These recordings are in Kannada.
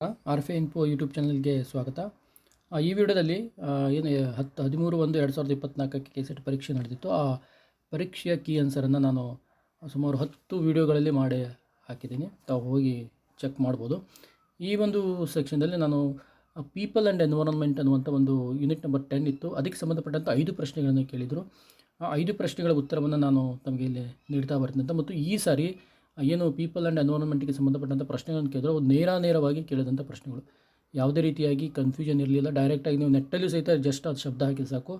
ಆರ್ ಎಫ್ ಇನ್ಫೋ ಯೂಟ್ಯೂಬ್ ಚಾನಲ್ಗೆ ಸ್ವಾಗತ ಈ ವಿಡಿಯೋದಲ್ಲಿ ಏನು ಹತ್ತು ಹದಿಮೂರು ಒಂದು ಎರಡು ಸಾವಿರದ ಇಪ್ಪತ್ತ್ನಾಲ್ಕಕ್ಕೆ ಕೆ ಸೆಟ್ ಪರೀಕ್ಷೆ ನಡೆದಿತ್ತು. ಆ ಪರೀಕ್ಷೆಯ ಕೀ ಆನ್ಸರನ್ನು ನಾನು ಸುಮಾರು ಹತ್ತು ವಿಡಿಯೋಗಳಲ್ಲಿ ಮಾಡಿ ಹಾಕಿದ್ದೀನಿ. ತಾವು ಹೋಗಿ ಚೆಕ್ ಮಾಡ್ಬೋದು. ಈ ಒಂದು ಸೆಕ್ಷನ್ದಲ್ಲಿ ನಾನು ಪೀಪಲ್ ಆ್ಯಂಡ್ ಎನ್ವೈರನ್ಮೆಂಟ್ ಅನ್ನುವಂಥ ಒಂದು ಯೂನಿಟ್ ನಂಬರ್ ಟೆನ್ ಇತ್ತು. ಅದಕ್ಕೆ ಸಂಬಂಧಪಟ್ಟಂಥ ಐದು ಪ್ರಶ್ನೆಗಳನ್ನು ಕೇಳಿದರು. ಆ ಐದು ಪ್ರಶ್ನೆಗಳ ಉತ್ತರವನ್ನು ನಾನು ತಮಗೆ ಇಲ್ಲಿ ನೀಡ್ತಾ ಬರ್ತೀನಿ ಮತ್ತು ಈ ಸಾರಿ ಏನು ಪೀಪಲ್ ಆ್ಯಂಡ್ ಎನ್ವೈರನ್ಮೆಂಟ್ಗೆ ಸಂಬಂಧಪಟ್ಟಂಥ ಪ್ರಶ್ನೆಗಳನ್ನು ಕೇಳಿದ್ರು ಅವು ನೇರ ನೇರವಾಗಿ ಕೇಳಿದಂಥ ಪ್ರಶ್ನೆಗಳು. ಯಾವುದೇ ರೀತಿಯಾಗಿ ಕನ್ಫ್ಯೂಷನ್ ಇರಲಿಲ್ಲ ಡೈರೆಕ್ಟಾಗಿ ನೀವು ನೆಟ್ಟಲ್ಲಿ ಸಹಿತ ಜಸ್ಟ್ ಅದು ಶಬ್ದ ಹಾಕಿ ಸಾಕು.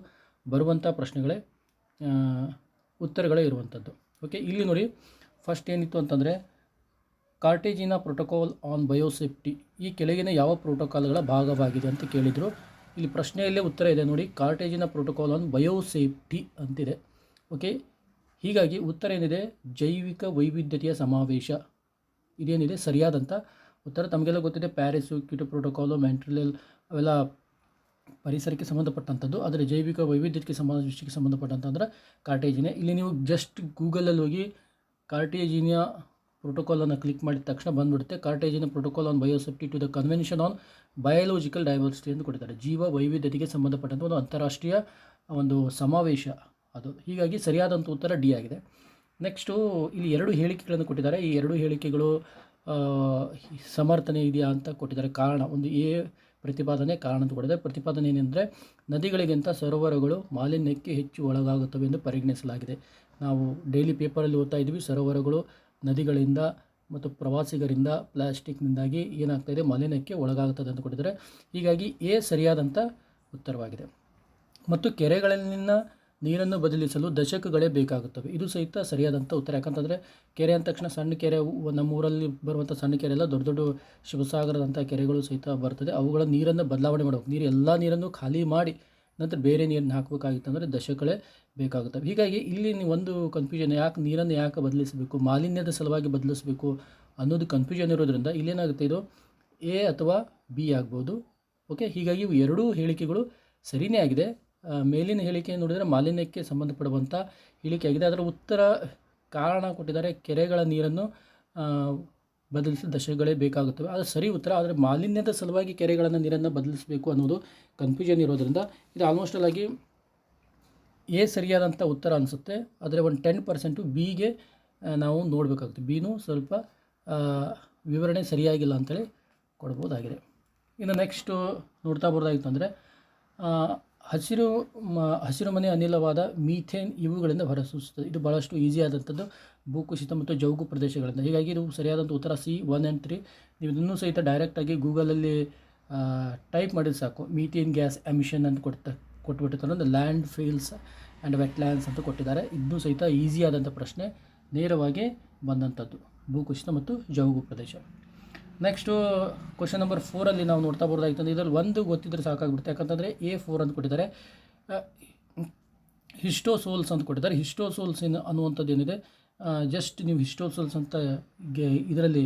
ಬರುವಂಥ ಪ್ರಶ್ನೆಗಳೇ ಉತ್ತರಗಳೇ ಇರುವಂಥದ್ದು ಓಕೆ ಇಲ್ಲಿ ನೋಡಿ ಫಸ್ಟ್ ಏನಿತ್ತು ಅಂತಂದರೆ ಕಾರ್ಟೇಜಿನ ಪ್ರೋಟೋಕಾಲ್ ಆನ್ ಬಯೋಸೇಫ್ಟಿ ಈ ಕೆಳಗಿನ ಯಾವ ಪ್ರೋಟೋಕಾಲ್ಗಳ ಭಾಗವಾಗಿದೆ ಅಂತ ಕೇಳಿದರು. ಇಲ್ಲಿ ಪ್ರಶ್ನೆಯಲ್ಲೇ ಉತ್ತರ ಇದೆ ನೋಡಿ ಕಾರ್ಟೇಜಿನ ಪ್ರೋಟೋಕಾಲ್ ಆನ್ ಬಯೋಸೇಫ್ಟಿ ಅಂತಿದೆ. ಓಕೆ ಹೀಗಾಗಿ ಉತ್ತರ ಏನಿದೆ? ಜೈವಿಕ ವೈವಿಧ್ಯತೆಯ ಸಮಾವೇಶ. ಇದೇನಿದೆ? ಸರಿಯಾದಂಥ ಉತ್ತರ. ತಮಗೆಲ್ಲ ಗೊತ್ತಿದೆ, ಪ್ಯಾರಿಸು ಕ್ಯೂಟೋ ಪ್ರೋಟೋಕಾಲು ಮ್ಯಾಂಟ್ರಿಯಲ್ ಅವೆಲ್ಲ ಪರಿಸರಕ್ಕೆ ಸಂಬಂಧಪಟ್ಟಂಥದ್ದು. ಆದರೆ ಜೈವಿಕ ವೈವಿಧ್ಯತೆಗೆ ಸಮಾವೇಶಕ್ಕೆ ಸಂಬಂಧಪಟ್ಟಂತಂದ್ರೆ ಕಾರ್ಟೇಜಿನೇ ಇಲ್ಲಿ ನೀವು ಜಸ್ಟ್ ಗೂಗಲಲ್ಲಿ ಹೋಗಿ ಕಾರ್ಟೇಜಿನಿಯ ಪ್ರೋಟೋಕಾಲನ್ನು ಕ್ಲಿಕ್ ಮಾಡಿದ ತಕ್ಷಣ ಬಂದುಬಿಡುತ್ತೆ. Cartagena protocol on biosafety to the convention on biological diversity ಅಂತ ಕೊಡ್ತಾರೆ ಜೀವ ವೈವಿಧ್ಯತೆಗೆ ಸಂಬಂಧಪಟ್ಟಂಥ ಒಂದು ಅಂತಾರಾಷ್ಟ್ರೀಯ ಒಂದು ಸಮಾವೇಶ. ಅದು ಹೀಗಾಗಿ ಸರಿಯಾದಂಥ ಉತ್ತರ ಡಿ ಆಗಿದೆ. ನೆಕ್ಸ್ಟು ಇಲ್ಲಿ ಎರಡು ಹೇಳಿಕೆಗಳನ್ನು ಕೊಟ್ಟಿದ್ದಾರೆ. ಈ ಎರಡು ಹೇಳಿಕೆಗಳು ಸಮರ್ಥನೆ ಇದೆಯಾ ಅಂತ ಕೊಟ್ಟಿದ್ದಾರೆ. ಕಾರಣ, ಒಂದು ಎ ಪ್ರತಿಪಾದನೆ, ಕಾರಣ ಅಂತ ಕೊಟ್ಟಿದೆ ಪ್ರತಿಪಾದನೆ ಏನೆಂದರೆ, ನದಿಗಳಿಗಿಂತ ಸರೋವರಗಳು ಮಾಲಿನ್ಯಕ್ಕೆ ಹೆಚ್ಚು ಒಳಗಾಗುತ್ತವೆ ಎಂದು ಪರಿಗಣಿಸಲಾಗಿದೆ. ನಾವು ಡೈಲಿ ಪೇಪರಲ್ಲಿ ಓದ್ತಾ ಇದ್ವಿ ಸರೋವರಗಳು ನದಿಗಳಿಂದ ಮತ್ತು ಪ್ರವಾಸಿಗರಿಂದ ಪ್ಲಾಸ್ಟಿಕ್ನಿಂದಾಗಿ ಏನಾಗ್ತಾ ಇದೆ? ಮಾಲಿನ್ಯಕ್ಕೆ ಒಳಗಾಗುತ್ತದೆ ಅಂತ ಕೊಟ್ಟಿದ್ದಾರೆ. ಹೀಗಾಗಿ ಎ ಸರಿಯಾದಂಥ ಉತ್ತರವಾಗಿದೆ. ಮತ್ತು ಕೆರೆಗಳಲ್ಲಿನ ನೀರನ್ನು ಬದಲಿಸಲು ದಶಕಗಳೇ ಬೇಕಾಗುತ್ತವೆ. ಇದು ಸಹಿತ ಸರಿಯಾದಂಥ ಉತ್ತರ. ಯಾಕಂತಂದರೆ, ಕೆರೆ ಅಂದ ತಕ್ಷಣ ಸಣ್ಣ ಕೆರೆ ನಮ್ಮ ಊರಲ್ಲಿ ಬರುವಂಥ ಸಣ್ಣ ಕೆರೆ ಎಲ್ಲ ದೊಡ್ಡ ದೊಡ್ಡ ಶಿವಸಾಗರದಂಥ ಕೆರೆಗಳು ಸಹಿತ ಬರ್ತದೆ. ಅವುಗಳ ನೀರನ್ನು ಬದಲಾವಣೆ ಮಾಡಬೇಕು. ನೀರು ಎಲ್ಲ ನೀರನ್ನು ಖಾಲಿ ಮಾಡಿ ನಂತರ ಬೇರೆ ನೀರನ್ನು ಹಾಕಬೇಕಾಗಿತ್ತು ಅಂದರೆ ದಶಕಗಳೇ ಬೇಕಾಗುತ್ತವೆ. ಹೀಗಾಗಿ ಇಲ್ಲಿ ಒಂದು ಕನ್ಫ್ಯೂಷನ್ ಯಾಕೆ ನೀರನ್ನು ಯಾಕೆ ಬದಲಿಸಬೇಕು, ಮಾಲಿನ್ಯದ ಸಲುವಾಗಿ ಬದಲಿಸಬೇಕು ಅನ್ನೋದು ಕನ್ಫ್ಯೂಷನ್ ಇರೋದ್ರಿಂದ ಇಲ್ಲೇನಾಗುತ್ತೆ ಇದು? ಎ ಅಥವಾ ಬಿ ಆಗ್ಬೋದು. ಓಕೆ? ಹೀಗಾಗಿ ಇವು ಎರಡೂ ಹೇಳಿಕೆಗಳು ಸರಿಯೇ ಆಗಿದೆ. ಮೇಲಿನ ಹೇಳಿಕೆ ನೋಡಿದರೆ ಮಾಲಿನ್ಯಕ್ಕೆ ಸಂಬಂಧಪಡುವಂಥ ಹೇಳಿಕೆ ಆಗಿದೆ. ಅದರ ಉತ್ತರ ಕಾರಣ ಕೊಟ್ಟಿದ್ದಾರೆ, ಕೆರೆಗಳ ನೀರನ್ನು ಬದಲಿಸಿದ ಬದಲಿಸಿ ದಶಕಗಳೇ ಬೇಕಾಗುತ್ತವೆ. ಅದು ಸರಿ ಉತ್ತರ, ಆದರೆ ಮಾಲಿನ್ಯದ ಸಲುವಾಗಿ ಕೆರೆಗಳನ್ನು, ನೀರನ್ನು ಬದಲಿಸಬೇಕು ಅನ್ನೋದು ಕನ್ಫ್ಯೂಷನ್ ಇರೋದರಿಂದ ಇದು ಆಲ್ಮೋಸ್ಟ್ ಆಗಿ ಎ ಸರಿಯಾದಂಥ ಉತ್ತರ ಅನಿಸುತ್ತೆ. ಆದರೆ ಒಂದು ಟೆನ್ ಪರ್ಸೆಂಟು ಬಿಗೆ ನಾವು ನೋಡಬೇಕಾಗುತ್ತೆ. ಬಿನೂ ಸ್ವಲ್ಪ ವಿವರಣೆ ಸರಿಯಾಗಿಲ್ಲ ಅಂತೇಳಿ ಕೊಡ್ಬೋದಾಗಿದೆ. ಇನ್ನು ನೆಕ್ಸ್ಟು ನೋಡ್ತಾ ಬರೋದಾಗಿತ್ತು ಅಂದರೆ ಹಸಿರು ಮ, ಹಸಿರು ಮನೆ ಅನಿಲವಾದ ಮೀಥೇನ್ ಇವುಗಳಿಂದ ಹೊರಸೂಸುತ್ತದೆ. ಇದು ಭಾಳಷ್ಟು ಈಸಿ ಆದಂಥದ್ದು. ಭೂಕುಸಿತ ಮತ್ತು ಜೌಗು ಪ್ರದೇಶಗಳಿಂದ. ಹೀಗಾಗಿ ಇದು ಸರಿಯಾದಂಥ ಉತ್ತರ ಸಿ ಒನ್ ಆ್ಯಂಡ್ ತ್ರೀ. ನೀವು ಇದನ್ನು ಸಹಿತ ಡೈರೆಕ್ಟಾಗಿ ಗೂಗಲಲ್ಲಿ ಟೈಪ್ ಮಾಡಿದ್ರೆ ಸಾಕು. ಮೀಥೇನ್ ಗ್ಯಾಸ್ ಎಮಿಷನ್ ಅಂತ ಕೊಡ್ತಾ ಕೊಟ್ಬಿಟ್ಟಿರ್ತಾರೆ ಒಂದು ಲ್ಯಾಂಡ್ ಫೀಲ್ಸ್ ಆ್ಯಂಡ್ ವೆಟ್ಲ್ಯಾಂಡ್ಸ್ ಅಂತ ಕೊಟ್ಟಿದ್ದಾರೆ. ಇದನ್ನು ಸಹಿತ ಈಸಿ ಆದಂಥ ಪ್ರಶ್ನೆ ನೇರವಾಗಿ ಬಂದಂಥದ್ದು. ಭೂಕುಸಿತ ಮತ್ತು ಜೌಗು ಪ್ರದೇಶ. ನೆಕ್ಸ್ಟು ಕ್ವಶನ್ ನಂಬರ್ ಫೋರಲ್ಲಿ ನಾವು ನೋಡ್ತಾ ಬರ್ದಾಗಿತ್ತು ಇದರಲ್ಲಿ ಒಂದು ಗೊತ್ತಿದ್ರೆ ಸಾಕಾಗ್ಬಿಡುತ್ತೆ. ಯಾಕಂತಂದರೆ ಎ ಫೋರ್ ಅಂತ ಕೊಟ್ಟಿದ್ದಾರೆ. ಹಿಸ್ಟೋಸೋಲ್ಸ್ ಅಂತ ಕೊಟ್ಟಿದ್ದಾರೆ. ಹಿಸ್ಟೋಸೋಲ್ಸ್ ಏನು ಅನ್ನುವಂಥದ್ದು ಏನಿದೆ? ಜಸ್ಟ್ ನೀವು ಹಿಸ್ಟೋಸೋಲ್ಸ್ ಅಂತ ಇದರಲ್ಲಿ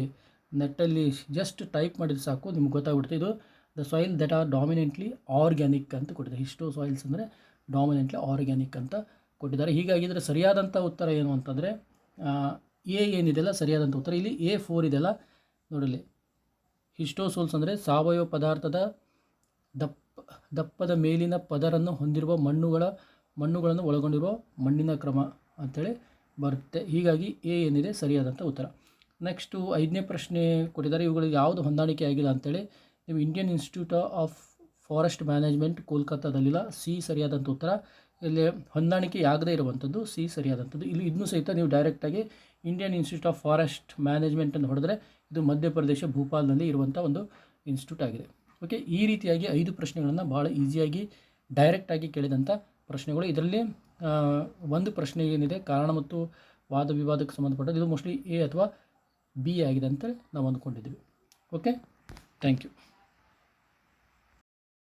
ನೆಟ್ಟಲ್ಲಿ ಜಸ್ಟ್ ಟೈಪ್ ಮಾಡಿದ್ರೆ ಸಾಕು, ನಿಮ್ಗೆ ಗೊತ್ತಾಗ್ಬಿಡುತ್ತೆ. ಇದು the soil that are dominantly organic ಅಂತ ಕೊಟ್ಟಿದ್ದಾರೆ. ಹಿಸ್ಟೋ ಸಾಯಿಲ್ಸ್ ಅಂದರೆ ಡಾಮಿನೆಂಟ್ಲಿ ಆರ್ಗ್ಯಾನಿಕ್ ಅಂತ ಕೊಟ್ಟಿದ್ದಾರೆ. ಹೀಗಾಗಿ ಇದರ ಸರಿಯಾದಂಥ ಉತ್ತರ ಏನು ಅಂತಂದರೆ ಎ ಏನಿದೆಯಲ್ಲ, ಸರಿಯಾದಂಥ ಉತ್ತರ. ಇಲ್ಲಿ ಎ ಫೋರ್ ಇದೆಯಲ್ಲ ನೋಡಲಿ ಹಿಸ್ಟೋಸೋಲ್ಸ್ ಅಂದರೆ ಸಾವಯವ ಪದಾರ್ಥದ ದಪ್ಪ, ದಪ್ಪದ ಮೇಲಿನ ಪದರನ್ನು ಹೊಂದಿರುವ ಮಣ್ಣುಗಳ, ಮಣ್ಣುಗಳನ್ನು ಒಳಗೊಂಡಿರುವ ಮಣ್ಣಿನ ಕ್ರಮ ಅಂಥೇಳಿ ಬರುತ್ತೆ. ಹೀಗಾಗಿ ಎ ಏನಿದೆ? ಸರಿಯಾದಂಥ ಉತ್ತರ. ನೆಕ್ಸ್ಟು ಐದನೇ ಪ್ರಶ್ನೆ ಕೊಟ್ಟಿದ್ದಾರೆ. ಇವುಗಳಿಗೆ ಯಾವುದು ಹೊಂದಾಣಿಕೆ ಆಗಿಲ್ಲ ಅಂತೇಳಿ. ನೀವು Indian institute of forest management ಕೋಲ್ಕತ್ತಾದಲ್ಲಿಲ್ಲ. C ಸರಿಯಾದಂಥ ಉತ್ತರ. ಇಲ್ಲಿ ಹೊಂದಾಣಿಕೆ ಆಗದೇ ಇರುವಂಥದ್ದು ಸಿ ಸರಿಯಾದಂಥದ್ದು ಇಲ್ಲಿ ಇದನ್ನು ಸಹಿತ ನೀವು ಡೈರೆಕ್ಟಾಗಿ Indian institute of forest management ಅಂತ ಹೊಡೆದ್ರೆ ಇದು ಮಧ್ಯಪ್ರದೇಶ ಭೂಪಾಲ್ನಲ್ಲಿ ಇರುವಂಥ ಒಂದು ಇನ್ಸ್ಟಿಟ್ಯೂಟ್ ಆಗಿದೆ. ಓಕೆ, ಈ ರೀತಿಯಾಗಿ ಐದು ಪ್ರಶ್ನೆಗಳನ್ನು ಭಾಳ ಈಸಿಯಾಗಿ ಡೈರೆಕ್ಟಾಗಿ ಕೇಳಿದಂಥ ಪ್ರಶ್ನೆಗಳು. ಇದರಲ್ಲಿ ಒಂದು ಪ್ರಶ್ನೆ ಏನಿದೆ, ಕಾರಣ ಮತ್ತು ವಾದ ವಿವಾದಕ್ಕೆ ಸಂಬಂಧಪಟ್ಟದ್ದು, ಇದು ಮೋಸ್ಟ್ಲಿ ಎ ಅಥವಾ ಬಿ ಆಗಿದೆ ಅಂತ ನಾವು ಅಂದ್ಕೊಂಡಿದ್ದೀವಿ. Okay thank you